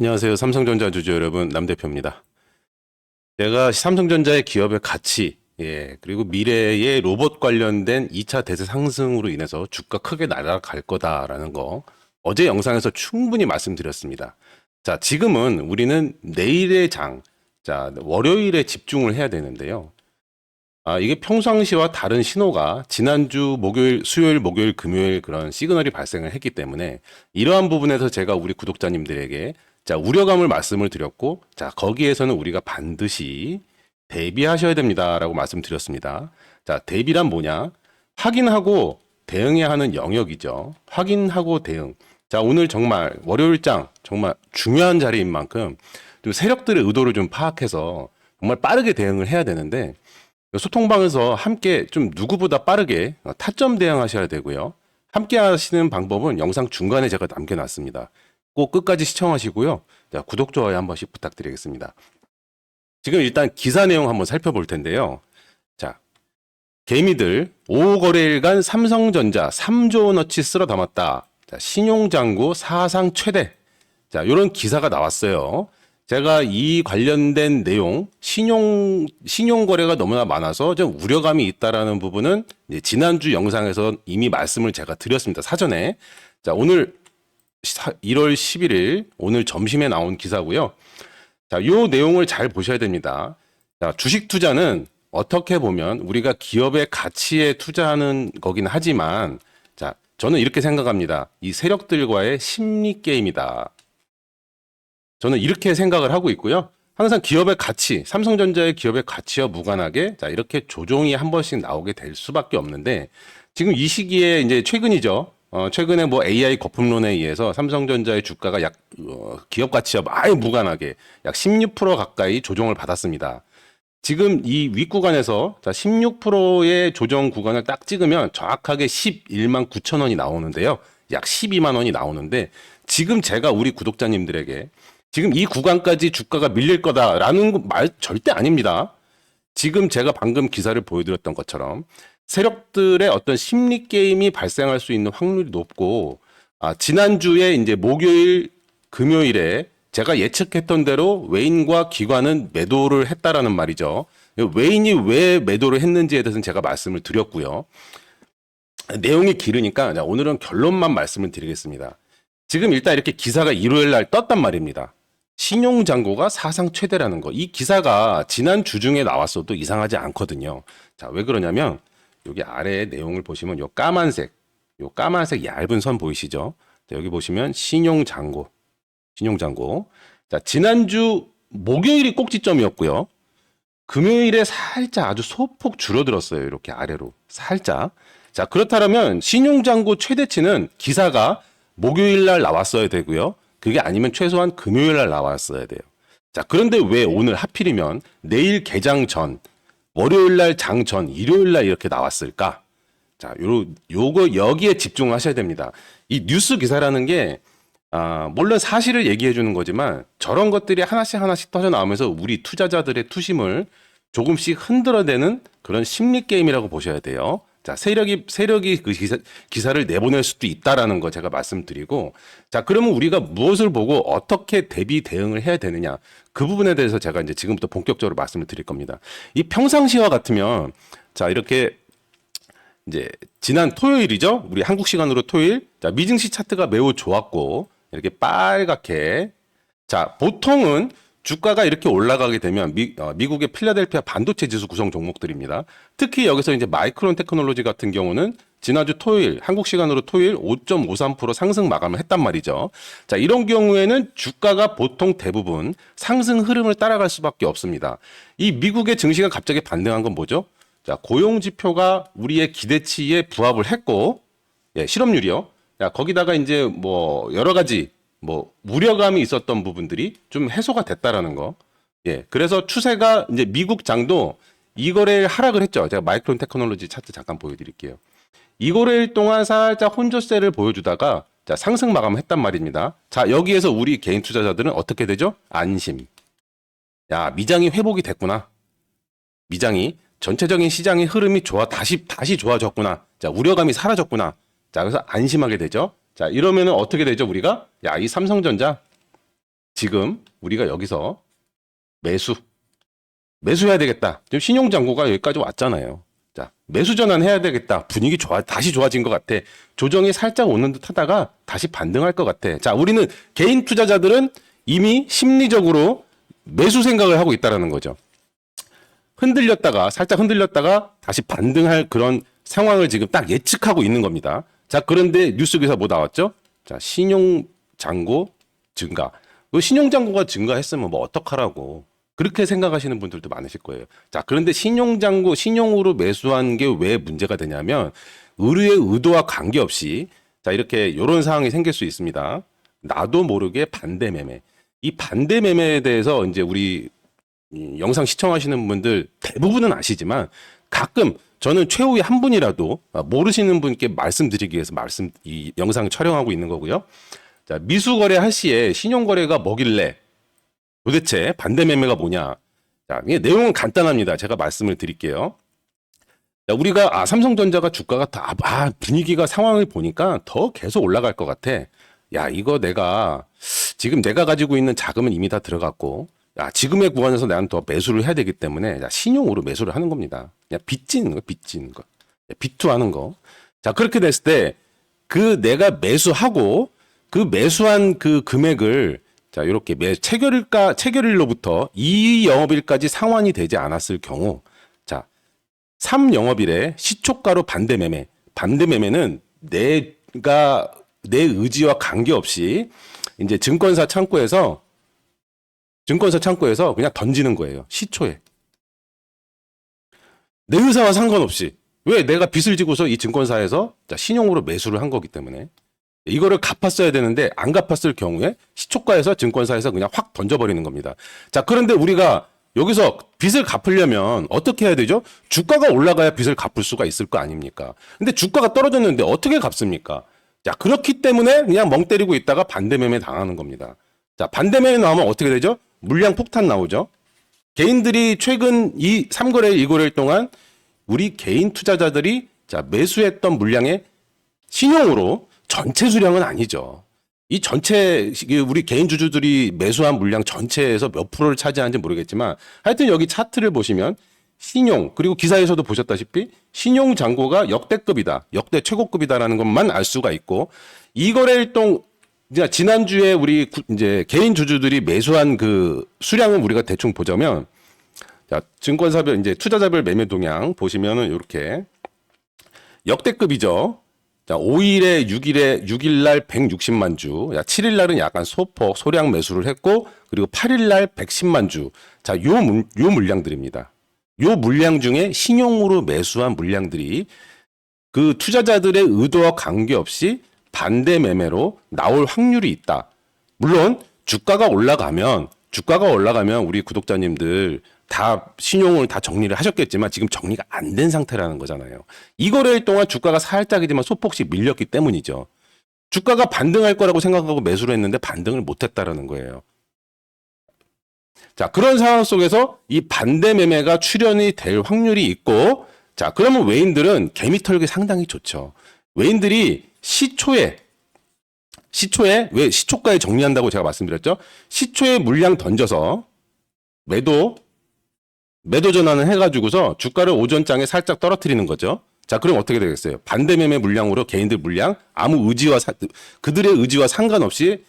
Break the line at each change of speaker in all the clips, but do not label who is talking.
안녕하세요. 삼성전자 주주 여러분, 남 대표입니다. 제가 삼성전자의 기업의 가치, 예, 그리고 미래의 로봇 관련된 2차 대세 상승으로 인해서 주가 크게 날아갈 거다라는 거 어제 영상에서 충분히 말씀드렸습니다. 자, 지금은 우리는 내일의 장, 자, 월요일에 집중을 해야 되는데요. 아, 이게 평상시와 다른 신호가 지난주 목요일, 수요일, 목요일, 금요일 그런 시그널이 발생을 했기 때문에 이러한 부분에서 제가 우리 구독자님들에게 자, 우려감을 말씀을 드렸고, 자, 거기에서는 우리가 반드시 대비하셔야 됩니다라고 말씀드렸습니다. 자, 대비란 뭐냐? 확인하고 대응해야 하는 영역이죠. 확인하고 대응. 자, 오늘 정말 월요일장 정말 중요한 자리인 만큼 좀 세력들의 의도를 좀 파악해서 정말 빠르게 대응을 해야 되는데 소통방에서 함께 좀 누구보다 빠르게 타점 대응하셔야 되고요. 함께 하시는 방법은 영상 중간에 제가 남겨놨습니다. 꼭 끝까지 시청하시고요. 자, 구독, 좋아요 한 번씩 부탁드리겠습니다. 지금 일단 기사 내용 한번 살펴볼 텐데요. 자, 개미들 5거래일간 삼성전자 3조 원어치 쓸어 담았다. 자, 신용장고 사상 최대. 자, 이런 기사가 나왔어요. 제가 이 관련된 내용, 신용, 신용 거래가 너무나 많아서 좀 우려감이 있다라는 부분은 지난주 영상에서 이미 말씀을 제가 드렸습니다. 사전에. 자, 오늘 1월 11일 오늘 점심에 나온 기사고요. 자, 요 내용을 잘 보셔야 됩니다. 자, 주식 투자는 어떻게 보면 우리가 기업의 가치에 투자하는 거긴 하지만 자, 저는 이렇게 생각합니다. 이 세력들과의 심리 게임이다. 저는 이렇게 생각을 하고 있고요. 항상 기업의 가치, 삼성전자의 기업의 가치와 무관하게 자, 이렇게 조종이 한 번씩 나오게 될 수밖에 없는데 지금 이 시기에 이제 최근이죠. 어, 최근에 뭐 AI 거품론에 의해서 삼성전자의 주가가 약, 어, 기업 가치와 아예 무관하게 약 16% 가까이 조정을 받았습니다. 지금 이 윗구간에서 자, 16%의 조정 구간을 딱 찍으면 정확하게 11만 9천 원이 나오는데요. 약 12만 원이 나오는데 지금 제가 우리 구독자님들에게 지금 이 구간까지 주가가 밀릴 거다라는 말 절대 아닙니다. 지금 제가 방금 기사를 보여드렸던 것처럼 세력들의 어떤 심리 게임이 발생할 수 있는 확률이 높고 아, 지난주에 이제 목요일 금요일에 제가 예측했던 대로 외인과 기관은 매도를 했다라는 말이죠. 외인이 왜 매도를 했는지에 대해서는 제가 말씀을 드렸고요. 내용이 길으니까 자, 오늘은 결론만 말씀을 드리겠습니다. 지금 일단 이렇게 기사가 일요일 날 떴단 말입니다. 신용 잔고가 사상 최대라는 거. 이 기사가 지난 주 중에 나왔어도 이상하지 않거든요. 자, 왜 그러냐면 여기 아래에 내용을 보시면 요 까만색, 요 까만색 얇은 선 보이시죠? 자, 여기 보시면 신용 잔고, 신용 잔고. 자, 지난주 목요일이 꼭지점이었고요. 금요일에 살짝 아주 소폭 줄어들었어요. 이렇게 아래로 살짝. 자, 그렇다면 신용 잔고 최대치는 기사가 목요일 날 나왔어야 되고요. 그게 아니면 최소한 금요일 날 나왔어야 돼요. 자, 그런데 왜 오늘 하필이면 내일 개장 전, 월요일 날 장 전, 일요일 날 이렇게 나왔을까? 자, 요, 요거 여기에 집중하셔야 됩니다. 이 뉴스 기사라는 게, 아, 물론 사실을 얘기해 주는 거지만 저런 것들이 하나씩 하나씩 터져 나오면서 우리 투자자들의 투심을 조금씩 흔들어대는 그런 심리 게임이라고 보셔야 돼요. 자, 세력이, 세력이 그 기사, 기사를 내보낼 수도 있다라는 거 제가 말씀드리고, 자, 그러면 우리가 무엇을 보고 어떻게 대비 대응을 해야 되느냐. 그 부분에 대해서 제가 이제 지금부터 본격적으로 말씀을 드릴 겁니다. 이 평상시와 같으면, 자, 이렇게 이제 지난 토요일이죠. 우리 한국 시간으로 토요일. 자, 미증시 차트가 매우 좋았고, 이렇게 빨갛게. 자, 보통은 주가가 이렇게 올라가게 되면 미, 어, 미국의 필라델피아 반도체 지수 구성 종목들입니다. 특히 여기서 이제 마이크론 테크놀로지 같은 경우는 지난주 토요일 한국 시간으로 토요일 5.53% 상승 마감을 했단 말이죠. 자, 이런 경우에는 주가가 보통 대부분 상승 흐름을 따라갈 수밖에 없습니다. 이 미국의 증시가 갑자기 반등한 건 뭐죠? 자, 고용 지표가 우리의 기대치에 부합을 했고 예, 실업률이요. 야, 거기다가 이제 뭐 여러 가지 뭐 우려감이 있었던 부분들이 좀 해소가 됐다라는 거. 예. 그래서 추세가 이제 미국 장도 이 거래일 하락을 했죠. 제가 마이크론 테크놀로지 차트 잠깐 보여드릴게요. 이 거래일 동안 살짝 혼조세를 보여주다가 자 상승 마감을 했단 말입니다. 자 여기에서 우리 개인 투자자들은 어떻게 되죠? 안심. 야 미장이 회복이 됐구나. 미장이 전체적인 시장의 흐름이 좋아 다시 다시 좋아졌구나. 자 우려감이 사라졌구나. 자 그래서 안심하게 되죠. 자, 이러면은 어떻게 되죠, 우리가? 야, 이 삼성전자 지금 우리가 여기서 매수 매수해야 되겠다. 지금 신용장고가 여기까지 왔잖아요. 자, 매수 전환해야 되겠다. 분위기 좋아, 다시 좋아진 것 같아. 조정이 살짝 오는 듯 하다가 다시 반등할 것 같아. 자, 우리는 개인 투자자들은 이미 심리적으로 매수 생각을 하고 있다라는 거죠. 흔들렸다가, 살짝 흔들렸다가 다시 반등할 그런 상황을 지금 딱 예측하고 있는 겁니다. 자, 그런데 뉴스 기사 뭐 나왔죠? 자, 신용장고 증가. 그 신용장고가 증가했으면 뭐 어떡하라고. 그렇게 생각하시는 분들도 많으실 거예요. 자, 그런데 신용장고, 신용으로 매수한 게 왜 문제가 되냐면, 의뢰의 의도와 관계없이, 자, 이렇게 이런 상황이 생길 수 있습니다. 나도 모르게 반대 매매. 이 반대 매매에 대해서 이제 우리 이 영상 시청하시는 분들 대부분은 아시지만 가끔 저는 최후의 한 분이라도 아, 모르시는 분께 말씀드리기 위해서 말씀 이 영상을 촬영하고 있는 거고요. 자, 미수 거래 할 시에 신용 거래가 뭐길래 도대체 반대 매매가 뭐냐? 자, 내용은 간단합니다. 제가 말씀을 드릴게요. 자, 우리가 아 삼성전자가 주가가 다 아, 분위기가 상황을 보니까 더 계속 올라갈 것 같아. 야, 이거 내가 지금 내가 가지고 있는 자금은 이미 다 들어갔고 야, 지금의 구간에서 나는 더 매수를 해야 되기 때문에 야, 신용으로 매수를 하는 겁니다. 그냥 빚지는 거, 빚지는 거. 비투하는 거. 자, 그렇게 됐을 때 그 내가 매수하고 그 매수한 그 금액을 자, 이렇게 매 체결일가 체결일로부터 이 영업일까지 상환이 되지 않았을 경우 자, 3 영업일에 시초가로 반대 매매. 반대 매매는 내가 내 의지와 관계없이 이제 증권사 창구에서 증권사 창구에서 그냥 던지는 거예요. 시초에. 내 의사와 상관없이. 왜 내가 빚을 지고서 이 증권사에서 자, 신용으로 매수를 한 거기 때문에 이거를 갚았어야 되는데 안 갚았을 경우에 시초가에서 증권사에서 그냥 확 던져버리는 겁니다. 자, 그런데 우리가 여기서 빚을 갚으려면 어떻게 해야 되죠? 주가가 올라가야 빚을 갚을 수가 있을 거 아닙니까? 근데 주가가 떨어졌는데 어떻게 갚습니까? 자, 그렇기 때문에 그냥 멍 때리고 있다가 반대매매 당하는 겁니다. 자, 반대매매 나오면 어떻게 되죠? 물량 폭탄 나오죠? 개인들이 최근 이 3거래, 2거래일 동안 우리 개인 투자자들이 자, 매수했던 물량의 신용으로 전체 수량은 아니죠. 이 전체 우리 개인 주주들이 매수한 물량 전체에서 몇 프로를 차지하는지 모르겠지만 하여튼 여기 차트를 보시면 신용 그리고 기사에서도 보셨다시피 신용 잔고가 역대급이다. 역대 최고급이다라는 것만 알 수가 있고 이 거래일동 이제 지난주에 우리 구- 이제 개인 주주들이 매수한 그 수량은 우리가 대충 보자면 자, 증권사별 이제 투자자별 매매 동향 보시면은 이렇게 역대급이죠. 자, 5일에 6일에 6일 날 160만 주. 야, 7일 날은 약간 소폭 소량 매수를 했고 그리고 8일 날 110만 주. 자, 요, 물- 요 물량들입니다. 요 물량 중에 신용으로 매수한 물량들이 그 투자자들의 의도와 관계없이 반대 매매로 나올 확률이 있다. 물론 주가가 올라가면 주가가 올라가면 우리 구독자님들 다 신용을 다 정리를 하셨겠지만 지금 정리가 안 된 상태라는 거잖아요. 이 거래일 동안 주가가 살짝이지만 소폭씩 밀렸기 때문이죠. 주가가 반등할 거라고 생각하고 매수를 했는데 반등을 못 했다라는 거예요. 자, 그런 상황 속에서 이 반대 매매가 출현이 될 확률이 있고 자, 그러면 외인들은 개미 털기 상당히 좋죠. 외인들이 시초에 시초에 왜 시초가에 정리한다고 제가 말씀드렸죠? 시초에 물량 던져서 매도 매도 전환을 해가지고서 주가를 오전장에 살짝 떨어뜨리는 거죠. 자, 그럼 어떻게 되겠어요? 반대 매매 물량으로 개인들 물량 아무 의지와 사- 그들의 의지와 상관없이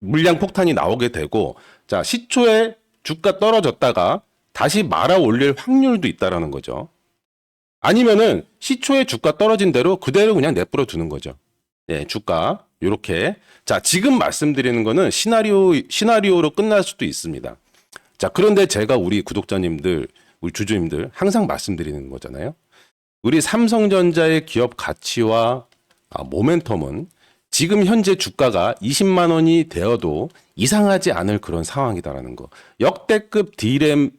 물량 폭탄이 나오게 되고 자, 시초에 주가 떨어졌다가 다시 말아 올릴 확률도 있다라는 거죠. 아니면은 시초에 주가 떨어진 대로 그대로 그냥 내버려 두는 거죠. 예, 주가 요렇게. 자, 지금 말씀드리는 거는 시나리오 시나리오로 끝날 수도 있습니다. 자, 그런데 제가 우리 구독자님들, 우리 주주님들 항상 말씀드리는 거잖아요. 우리 삼성전자의 기업 가치와 아, 모멘텀은 지금 현재 주가가 20만 원이 되어도 이상하지 않을 그런 상황이다라는 거. 역대급 D램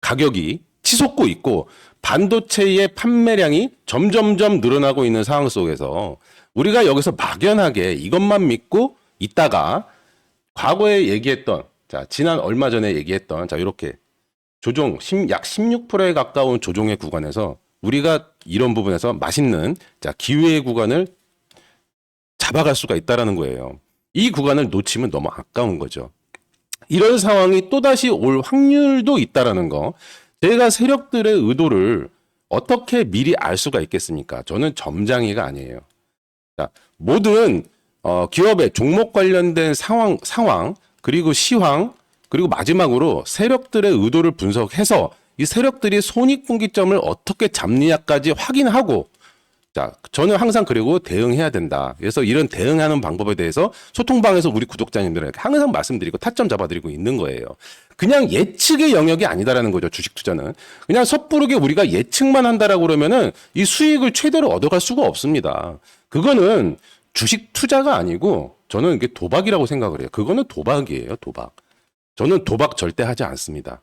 가격이 치솟고 있고 반도체의 판매량이 점점점 늘어나고 있는 상황 속에서 우리가 여기서 막연하게 이것만 믿고 있다가 과거에 얘기했던 자 지난 얼마 전에 얘기했던 자 이렇게 조종 10, 약 16%에 가까운 조종의 구간에서 우리가 이런 부분에서 맛있는 자 기회의 구간을 잡아갈 수가 있다라는 거예요. 이 구간을 놓치면 너무 아까운 거죠. 이런 상황이 또다시 올 확률도 있다라는 거. 제가 세력들의 의도를 어떻게 미리 알 수가 있겠습니까? 저는 점장이가 아니에요. 자, 모든 어, 기업의 종목 관련된 상황, 상황, 그리고 시황, 그리고 마지막으로 세력들의 의도를 분석해서 이 세력들이 손익분기점을 어떻게 잡느냐까지 확인하고 자, 저는 항상 그리고 대응해야 된다. 그래서 이런 대응하는 방법에 대해서 소통방에서 우리 구독자님들에게 항상 말씀드리고 타점 잡아드리고 있는 거예요. 그냥 예측의 영역이 아니다라는 거죠. 주식 투자는. 그냥 섣부르게 우리가 예측만 한다라고 그러면은 이 수익을 최대로 얻어갈 수가 없습니다. 그거는 주식 투자가 아니고 저는 이게 도박이라고 생각을 해요. 그거는 도박이에요. 도박. 저는 도박 절대 하지 않습니다.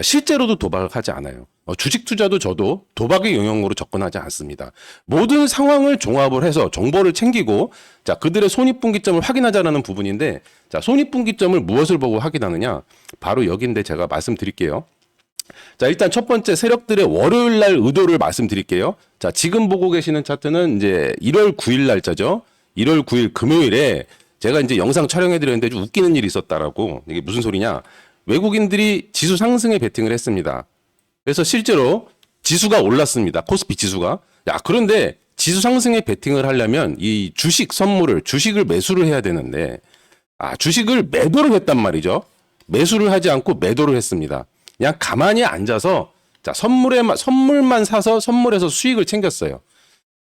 실제로도 도박을 하지 않아요. 어, 주식 투자도 저도 도박의 영역으로 접근하지 않습니다. 모든 상황을 종합을 해서 정보를 챙기고 자 그들의 손익분기점을 확인하자라는 부분인데 자 손익분기점을 무엇을 보고 확인하느냐 바로 여기인데 제가 말씀드릴게요. 자 일단 첫 번째 세력들의 월요일 날 의도를 말씀드릴게요. 자 지금 보고 계시는 차트는 이제 1월 9일 날짜죠. 1월 9일 금요일에 제가 이제 영상 촬영해 드렸는데 좀 웃기는 일이 있었다라고 이게 무슨 소리냐? 외국인들이 지수 상승에 베팅을 했습니다. 그래서 실제로 지수가 올랐습니다. 코스피 지수가. 야, 그런데 지수 상승에 베팅을 하려면 이 주식 선물을, 주식을 매수를 해야 되는데, 아, 주식을 매도를 했단 말이죠. 매수를 하지 않고 매도를 했습니다. 그냥 가만히 앉아서, 자, 선물에, 선물만 사서 선물에서 수익을 챙겼어요.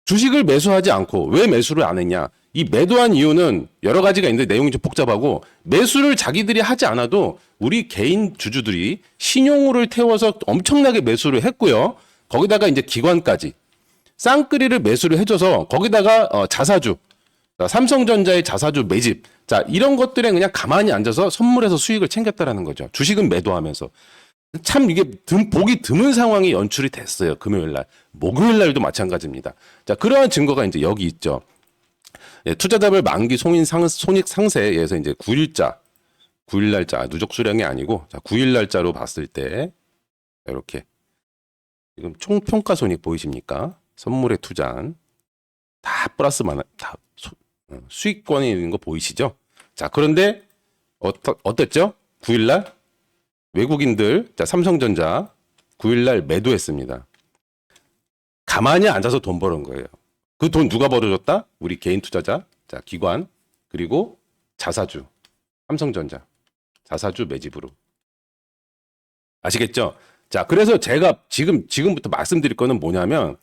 주식을 매수하지 않고 왜 매수를 안 했냐? 이 매도한 이유는 여러 가지가 있는데 내용이 좀 복잡하고 매수를 자기들이 하지 않아도 우리 개인 주주들이 신용으로 태워서 엄청나게 매수를 했고요. 거기다가 이제 기관까지 쌍끌이를 매수를 해줘서 거기다가 어, 자사주 자, 삼성전자의 자사주 매집 자 이런 것들에 그냥 가만히 앉아서 선물해서 수익을 챙겼다라는 거죠. 주식은 매도하면서 참 이게 드- 보기 드문 상황이 연출이 됐어요. 금요일 날. 목요일 날도 마찬가지입니다. 자, 그러한 증거가 이제 여기 있죠. 예, 투자자별 만기 손익 상, 손익 상세에서 이제 9일자, 9일 날짜, 누적 수량이 아니고, 자, 9일 날짜로 봤을 때, 이렇게. 지금 총 평가 손익 보이십니까? 선물에 투자한. 다 플러스 많아, 다 소- 어, 수익권이 있는 거 보이시죠? 자, 그런데, 어떠, 어땠죠? 9일 날? 외국인들, 자, 삼성전자 9일 날 매도했습니다. 가만히 앉아서 돈 버는 거예요. 그 돈 누가 벌어줬다? 우리 개인 투자자, 자, 기관, 그리고 자사주, 삼성전자, 자사주 매집으로. 아시겠죠? 자, 그래서 제가 지금, 지금부터 말씀드릴 거는 뭐냐면,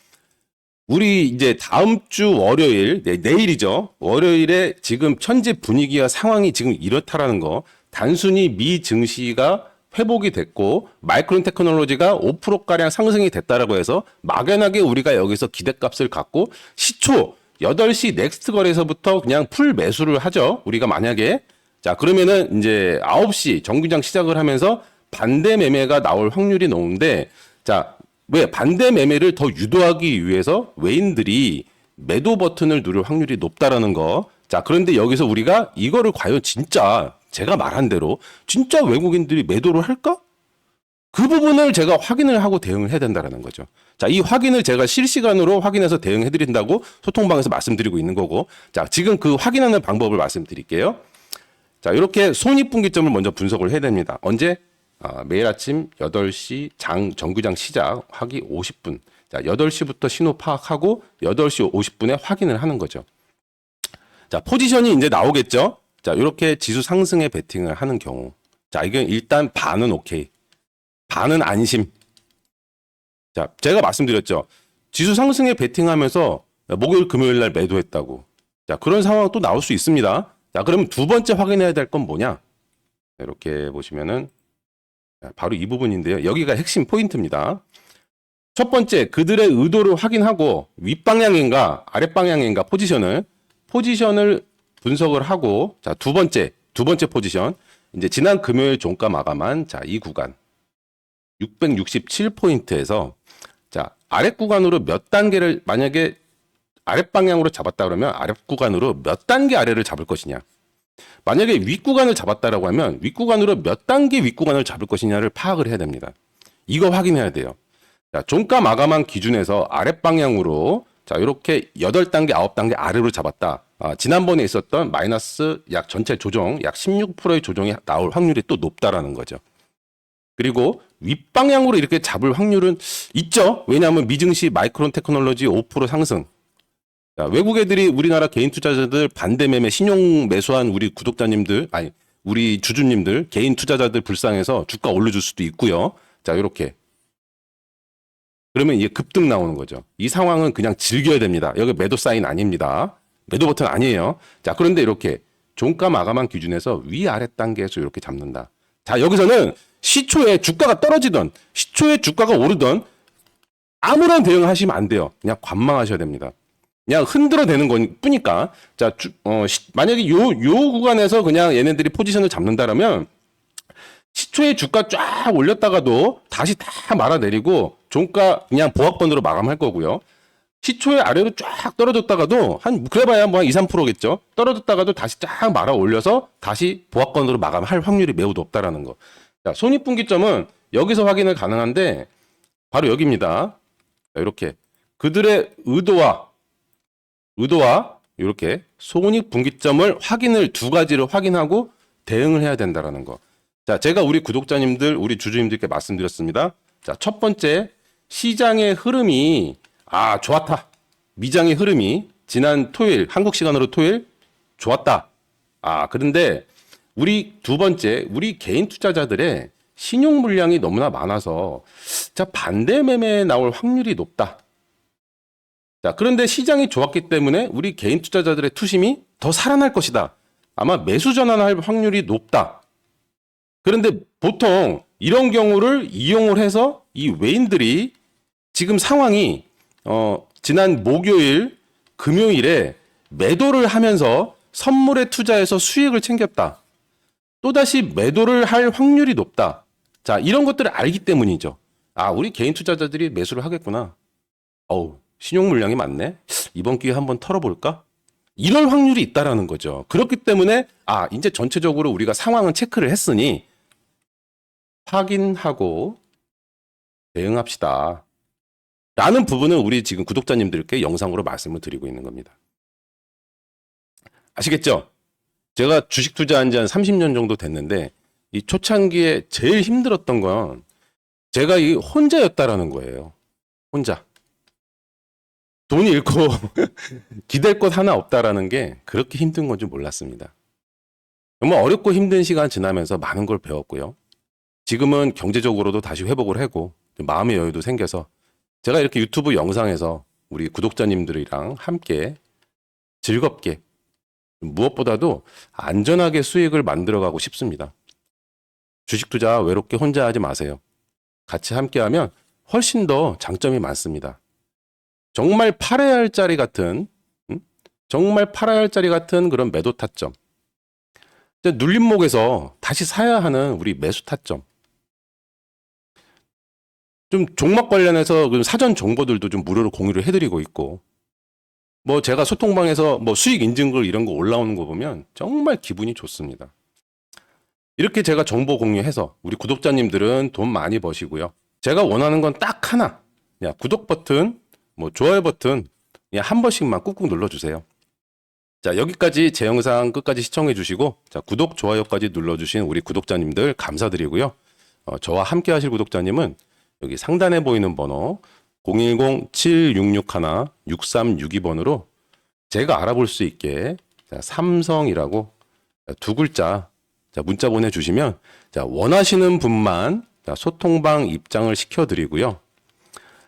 우리 이제 다음 주 월요일, 네, 내일이죠. 월요일에 지금 현재 분위기와 상황이 지금 이렇다라는 거, 단순히 미 증시가 회복이 됐고 마이크론 테크놀로지가 5%가량 상승이 됐다라고 해서 막연하게 우리가 여기서 기대값을 갖고 시초 8시 넥스트 거래에서부터 그냥 풀 매수를 하죠. 우리가 만약에 자, 그러면은 이제 9시 정규장 시작을 하면서 반대 매매가 나올 확률이 높은데 자, 왜 반대 매매를 더 유도하기 위해서 외인들이 매도 버튼을 누를 확률이 높다라는 거. 자, 그런데 여기서 우리가 이거를 과연 진짜 제가 말한 대로 진짜 외국인들이 매도를 할까? 그 부분을 제가 확인을 하고 대응을 해야 된다라는 거죠. 자, 이 확인을 제가 실시간으로 확인해서 대응해 드린다고 소통방에서 말씀드리고 있는 거고. 자, 지금 그 확인하는 방법을 말씀드릴게요. 자, 이렇게 손익분기점을 먼저 분석을 해야 됩니다. 언제? 아, 매일 아침 8시 장 정규장 시작하기 50분. 자, 8시부터 신호 파악하고 8시 50분에 확인을 하는 거죠. 자, 포지션이 이제 나오겠죠? 자, 이렇게 지수 상승에 베팅을 하는 경우. 자, 이게 일단 반은 오케이. 반은 안심. 자, 제가 말씀드렸죠. 지수 상승에 베팅하면서 목요일 금요일 날 매도했다고. 자, 그런 상황 또 나올 수 있습니다. 자, 그러면 두 번째 확인해야 될 건 뭐냐? 이렇게 보시면은 자, 바로 이 부분인데요. 여기가 핵심 포인트입니다. 첫 번째, 그들의 의도를 확인하고 윗방향인가 아랫방향인가 포지션을 포지션을 분석을 하고 자, 두 번째, 두 번째 포지션. 이제 지난 금요일 종가 마감한 자, 이 구간 667포인트에서 자, 아랫 구간으로 몇 단계를 만약에 아랫 방향으로 잡았다 그러면 아랫 구간으로 몇 단계 아래를 잡을 것이냐. 만약에 윗 구간을 잡았다라고 하면 윗 구간으로 몇 단계 윗 구간을 잡을 것이냐를 파악을 해야 됩니다. 이거 확인해야 돼요. 자, 종가 마감한 기준에서 아랫 방향으로 자, 이렇게 8단계, 9단계 아래로 잡았다. 아, 지난번에 있었던 마이너스 약 전체 조정 약 16%의 조정이 나올 확률이 또 높다라는 거죠. 그리고 윗방향으로 이렇게 잡을 확률은 있죠. 왜냐하면 미증시 마이크론 테크놀로지 5% 상승. 자, 외국 애들이 우리나라 개인 투자자들 반대 매매 신용 매수한 우리 구독자님들 아니 우리 주주님들 개인 투자자들 불쌍해서 주가 올려줄 수도 있고요. 자 이렇게 그러면 이게 급등 나오는 거죠. 이 상황은 그냥 즐겨야 됩니다. 여기 매도 사인 아닙니다. 매도 버튼 아니에요. 자 그런데 이렇게 종가 마감한 기준에서 위아래 단계에서 이렇게 잡는다. 자 여기서는 시초에 주가가 떨어지던 시초에 주가가 오르던 아무런 대응 하시면 안 돼요. 그냥 관망하셔야 됩니다. 그냥 흔들어 대는 건 뿐이니까. 자, 주, 어, 시- 만약에 요, 요 구간에서 그냥 얘네들이 포지션을 잡는다라면 시초에 주가 쫙 올렸다가도 다시 다 말아내리고 종가 그냥 보합권으로 마감할 거고요. 시초에 아래로 쫙 떨어졌다가도 한 그래봐야 뭐 한 2, 3%겠죠. 떨어졌다가도 다시 쫙 말아 올려서 다시 보합권으로 마감할 확률이 매우 높다라는 거. 자, 손익분기점은 여기서 확인을 가능한데 바로 여기입니다. 자, 이렇게 그들의 의도와 의도와 이렇게 손익 분기점을 확인을 두 가지를 확인하고 대응을 해야 된다라는 거. 자, 제가 우리 구독자님들, 우리 주주님들께 말씀드렸습니다. 자, 첫 번째 시장의 흐름이 아, 좋았다. 미장의 흐름이 지난 토요일 한국 시간으로 토요일 좋았다. 아, 그런데 우리 두 번째 우리 개인 투자자들의 신용 물량이 너무나 많아서 자, 반대 매매에 나올 확률이 높다. 자, 그런데 시장이 좋았기 때문에 우리 개인 투자자들의 투심이 더 살아날 것이다. 아마 매수 전환할 확률이 높다. 그런데 보통 이런 경우를 이용을 해서 이 외인들이 지금 상황이 어, 지난 목요일, 금요일에 매도를 하면서 선물에 투자해서 수익을 챙겼다. 또다시 매도를 할 확률이 높다. 자, 이런 것들을 알기 때문이죠. 아, 우리 개인 투자자들이 매수를 하겠구나. 어우, 신용 물량이 많네. 이번 기회에 한번 털어볼까? 이럴 확률이 있다라는 거죠. 그렇기 때문에 아 이제 전체적으로 우리가 상황은 체크를 했으니 확인하고 대응합시다. 라는 부분은 우리 지금 구독자님들께 영상으로 말씀을 드리고 있는 겁니다. 아시겠죠? 제가 주식 투자한 지 한 30년 정도 됐는데 이 초창기에 제일 힘들었던 건 제가 이 혼자였다라는 거예요. 혼자. 돈이 잃고 기댈 곳 하나 없다라는 게 그렇게 힘든 건 줄 몰랐습니다. 정말 어렵고 힘든 시간 지나면서 많은 걸 배웠고요. 지금은 경제적으로도 다시 회복을 하고 마음의 여유도 생겨서 제가 이렇게 유튜브 영상에서 우리 구독자님들이랑 함께 즐겁게 무엇보다도 안전하게 수익을 만들어가고 싶습니다. 주식 투자 외롭게 혼자 하지 마세요. 같이 함께하면 훨씬 더 장점이 많습니다. 정말 팔아야 할 자리 같은 음? 정말 팔아야 할 자리 같은 그런 매도 타점. 눌림목에서 다시 사야 하는 우리 매수 타점. 좀 종목 관련해서 그 사전 정보들도 좀 무료로 공유를 해드리고 있고, 뭐 제가 소통방에서 뭐 수익 인증글 이런 거 올라오는 거 보면 정말 기분이 좋습니다. 이렇게 제가 정보 공유해서 우리 구독자님들은 돈 많이 버시고요. 제가 원하는 건 딱 하나. 야, 구독 버튼 뭐 좋아요 버튼 그냥 한 번씩만 꾹꾹 눌러주세요. 자 여기까지 제 영상 끝까지 시청해 주시고 자 구독 좋아요까지 눌러주신 우리 구독자님들 감사드리고요. 어, 저와 함께 하실 구독자님은 여기 상단에 보이는 번호 010-7661-6362번으로 제가 알아볼 수 있게 자, 삼성이라고 두 글자 자, 문자 보내주시면 자, 원하시는 분만 자, 소통방 입장을 시켜드리고요.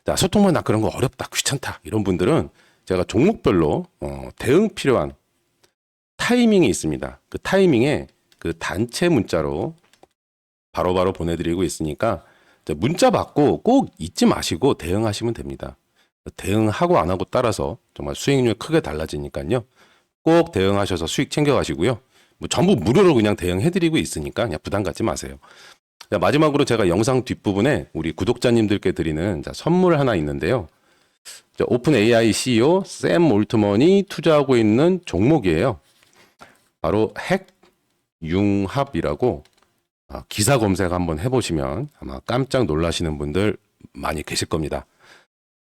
자, 소통만 나 그런 거 어렵다, 귀찮다 이런 분들은 제가 종목별로 어, 대응 필요한 타이밍이 있습니다. 그 타이밍에 그 단체 문자로 바로바로 보내드리고 있으니까 자, 문자 받고 꼭 잊지 마시고 대응하시면 됩니다. 대응하고 안 하고 따라서 정말 수익률 크게 달라지니까요. 꼭 대응하셔서 수익 챙겨가시고요. 뭐 전부 무료로 그냥 대응해드리고 있으니까 그냥 부담 갖지 마세요. 자, 마지막으로 제가 영상 뒷부분에 우리 구독자님들께 드리는 자, 선물 하나 있는데요. 자, 오픈 AI CEO 샘 올트먼이 투자하고 있는 종목이에요. 바로 핵융합이라고 아, 기사 검색 한번 해보시면 아마 깜짝 놀라시는 분들 많이 계실 겁니다.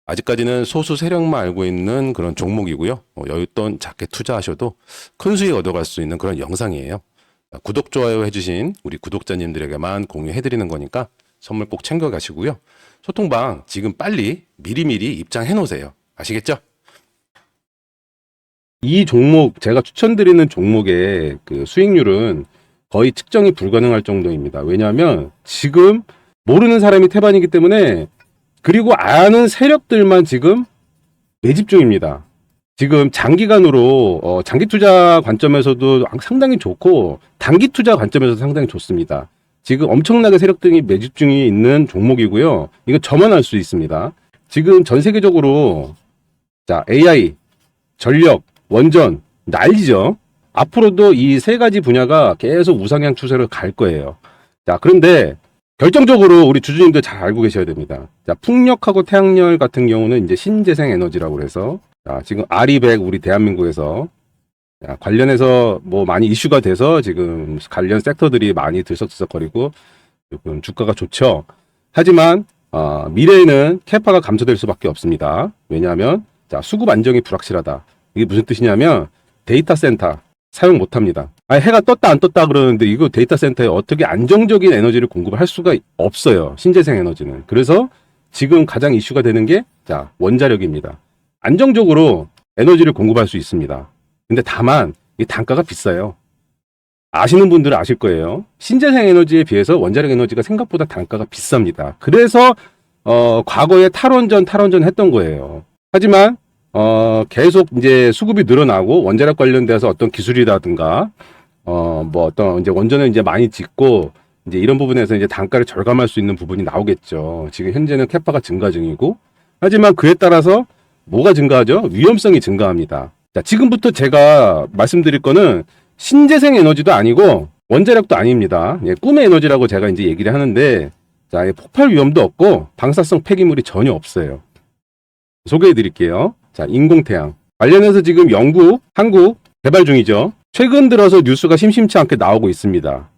아직까지는 소수 세력만 알고 있는 그런 종목이고요. 어, 여윳돈 작게 투자하셔도 큰 수익 얻어갈 수 있는 그런 영상이에요. 자, 구독, 좋아요 해주신 우리 구독자님들에게만 공유해드리는 거니까 선물 꼭 챙겨가시고요. 소통방 지금 빨리 미리미리 입장해 놓으세요. 아시겠죠? 이 종목 제가 추천드리는 종목의 그 수익률은 거의 측정이 불가능할 정도입니다. 왜냐하면 지금 모르는 사람이 태반이기 때문에 그리고 아는 세력들만 지금 매집 중입니다. 지금 장기간으로 어, 장기 투자 관점에서도 상당히 좋고 단기 투자 관점에서 상당히 좋습니다. 지금 엄청나게 세력들이 매집 중에 있는 종목이고요. 이거 저만 알 수 있습니다. 지금 전 세계적으로 자 AI, 전력, 원전 난리죠. 앞으로도 이 세 가지 분야가 계속 우상향 추세로 갈 거예요. 자 그런데 결정적으로 우리 주주님들 잘 알고 계셔야 됩니다. 자 풍력하고 태양열 같은 경우는 이제 신재생 에너지라고 그래서 자, 지금 아리백 우리 대한민국에서 자, 관련해서 뭐 많이 이슈가 돼서 지금 관련 섹터들이 많이 들썩들썩거리고 조금 주가가 좋죠. 하지만 어, 미래에는 캐파가 감소될 수밖에 없습니다. 왜냐하면 자, 수급 안정이 불확실하다. 이게 무슨 뜻이냐면 데이터 센터 사용 못 합니다. 아, 해가 떴다 안 떴다 그러는데 이거 데이터 센터에 어떻게 안정적인 에너지를 공급을 할 수가 없어요. 신재생 에너지는. 그래서 지금 가장 이슈가 되는 게 자, 원자력입니다. 안정적으로 에너지를 공급할 수 있습니다. 근데 다만 이 단가가 비싸요. 아시는 분들은 아실 거예요. 신재생 에너지에 비해서 원자력 에너지가 생각보다 단가가 비쌉니다. 그래서 어, 과거에 탈원전 탈원전 했던 거예요. 하지만 어, 계속 이제 수급이 늘어나고 원자력 관련돼서 어떤 기술이라든가 어, 뭐 어떤 이제 원전을 이제 많이 짓고 이제 이런 부분에서 이제 단가를 절감할 수 있는 부분이 나오겠죠. 지금 현재는 캐파가 증가 중이고 하지만 그에 따라서 뭐가 증가하죠? 위험성이 증가합니다. 자, 지금부터 제가 말씀드릴 거는 신재생 에너지도 아니고 원자력도 아닙니다. 예, 꿈의 에너지라고 제가 이제 얘기를 하는데 자, 폭발 위험도 없고 방사성 폐기물이 전혀 없어요. 소개해 드릴게요. 자, 인공태양. 관련해서 지금 영국, 한국 개발 중이죠. 최근 들어서 뉴스가 심심치 않게 나오고 있습니다.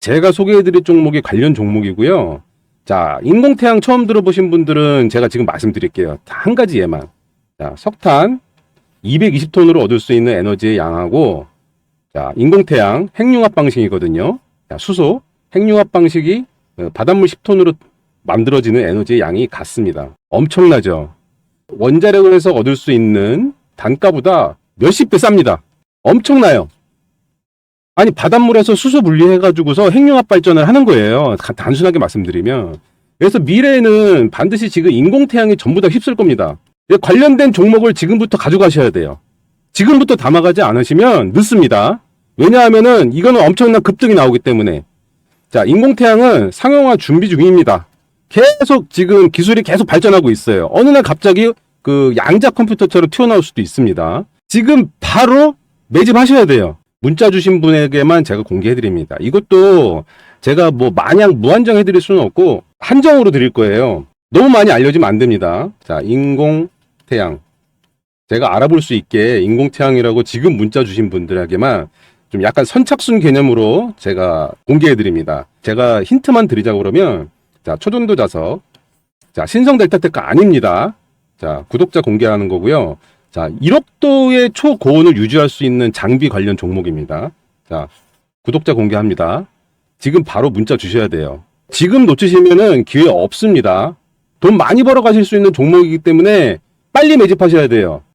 제가 소개해 드릴 종목이 관련 종목이고요. 자, 인공태양 처음 들어보신 분들은 제가 지금 말씀드릴게요. 다한 가지 예만. 자, 석탄 220톤으로 얻을 수 있는 에너지의 양하고 자, 인공태양 핵융합 방식이거든요. 자, 수소 핵융합 방식이 어, 바닷물 10톤으로 만들어지는 에너지의 양이 같습니다. 엄청나죠. 원자력을 해서 얻을 수 있는 단가보다 몇십 배 쌉니다. 엄청나요. 아니 바닷물에서 수소 분리해가지고서 핵융합 발전을 하는 거예요. 가- 단순하게 말씀드리면. 그래서 미래에는 반드시 지금 인공태양이 전부 다 휩쓸 겁니다. 이 관련된 종목을 지금부터 가져가셔야 돼요. 지금부터 담아가지 않으시면 늦습니다. 왜냐하면은 이거는 엄청난 급등이 나오기 때문에. 자, 인공태양은 상용화 준비 중입니다. 계속 지금 기술이 계속 발전하고 있어요. 어느 날 갑자기 그 양자 컴퓨터처럼 튀어나올 수도 있습니다. 지금 바로 매집하셔야 돼요. 문자 주신 분에게만 제가 공개해 드립니다. 이것도 제가 뭐 마냥 무한정 해드릴 수는 없고 한정으로 드릴 거예요. 너무 많이 알려지면 안 됩니다. 자, 인공 태양. 제가 알아볼 수 있게 인공태양이라고 지금 문자 주신 분들에게만 좀 약간 선착순 개념으로 제가 공개해 드립니다. 제가 힌트만 드리자고 그러면 자, 초전도 자석. 자, 신성 델타 테크 아닙니다. 자, 구독자 공개하는 거고요. 자, 1억도의 초고온을 유지할 수 있는 장비 관련 종목입니다. 자, 구독자 공개합니다. 지금 바로 문자 주셔야 돼요. 지금 놓치시면은 기회 없습니다. 돈 많이 벌어 가실 수 있는 종목이기 때문에 빨리 매집하셔야 돼요.